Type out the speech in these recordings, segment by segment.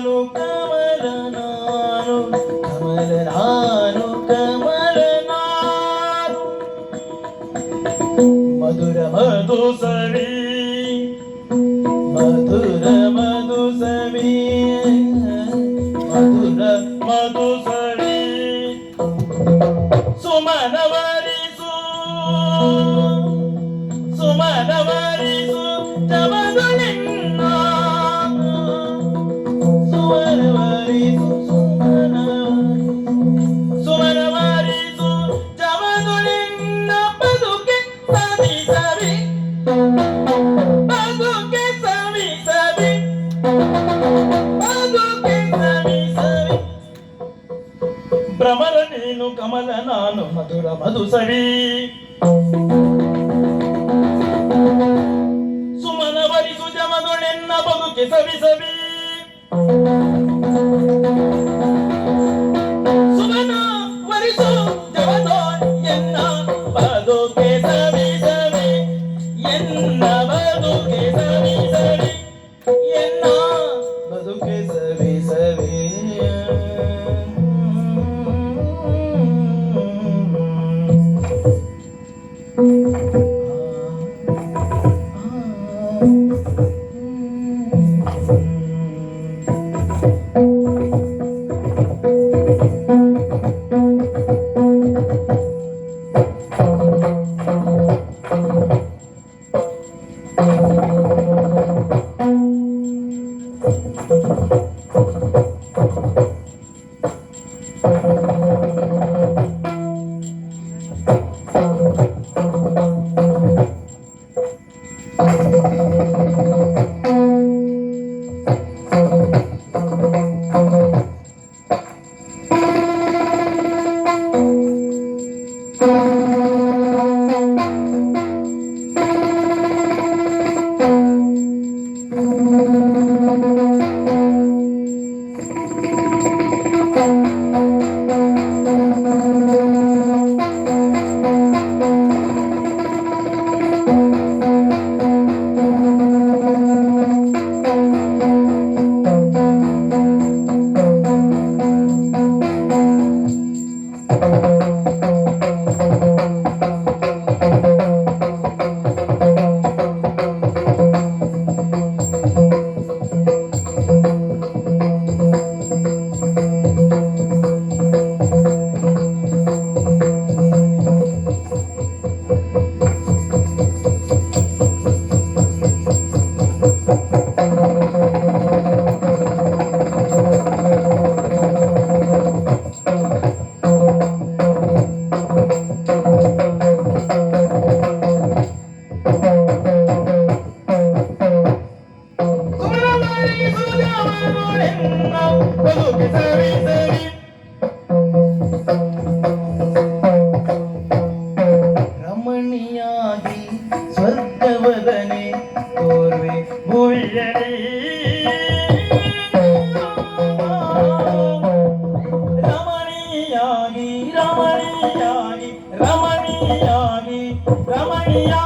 ನಾನು ಕಮಲ ನಾನು ಕಮಲ ನಾನು ಕಮಲ ನಾನು ಮಧುರ ಮಧು ಸವಿ ಮಧುರ ಮಧು ಸವಿ ಮಧುರ ಮಧು ಸವಿ ಸುಮನವರಿಸು ಸುಮನವ துசவி ಸುಮನ ಬರಿಸು ಜಮದೊಳೆನ್ನ ಬದುಕೆ ಸವಿ ಸವಿ ಸುಮನ ಬರಿಸು ಜಮದೊಳೆನ್ನ ಬದುಕೆ ಸವಿ ಸವಿ ಎನ್ನ Ramaniya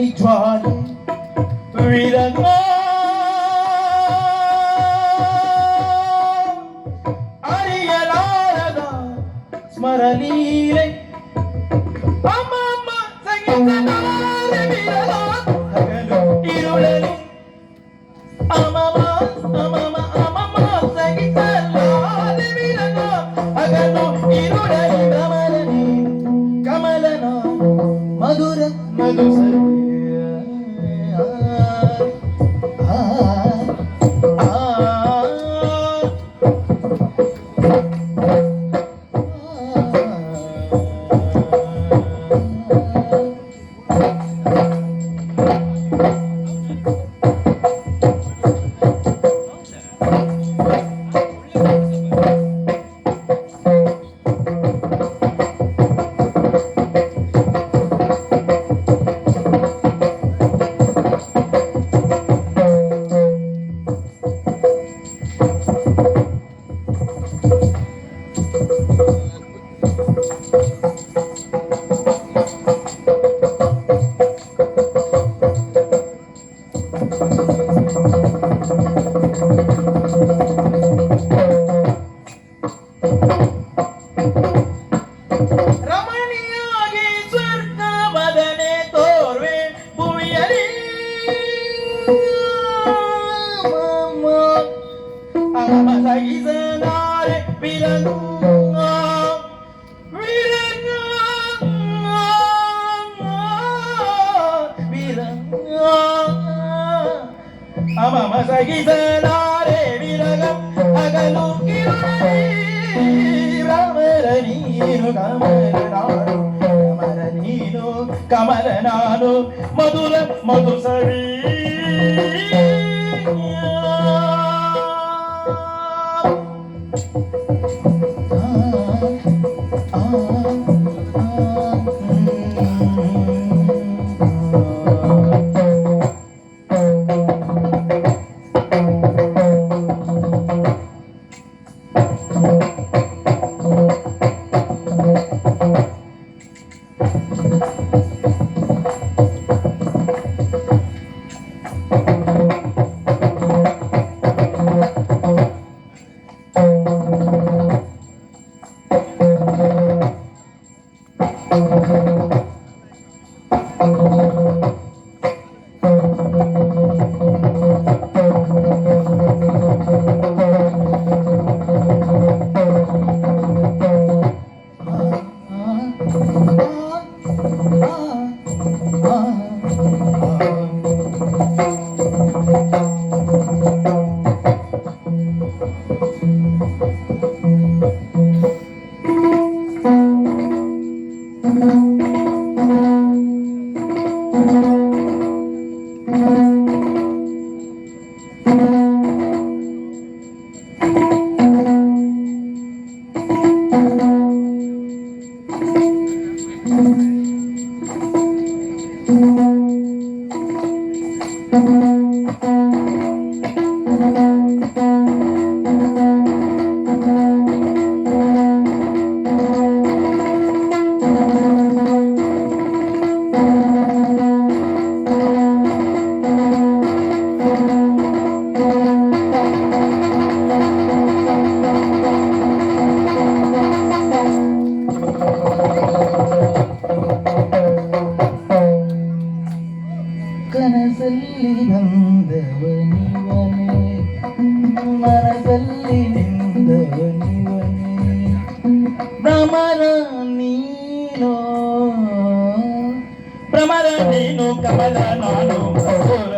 me drawn to read a I get all of the smart and eating. I'm a man singing the Lord, I need a lot. Madura, Madura. பகிசலாரே விலகம் அகலும் கமர நீனு கமர நானு கமர நீனு கமர நானு மதுர மதுசரி Yeah. thank mm -hmm. you మన తల్లి నిందవనివని భ్రమర నీలో భ్రమర నేను కమల నాలో మధుర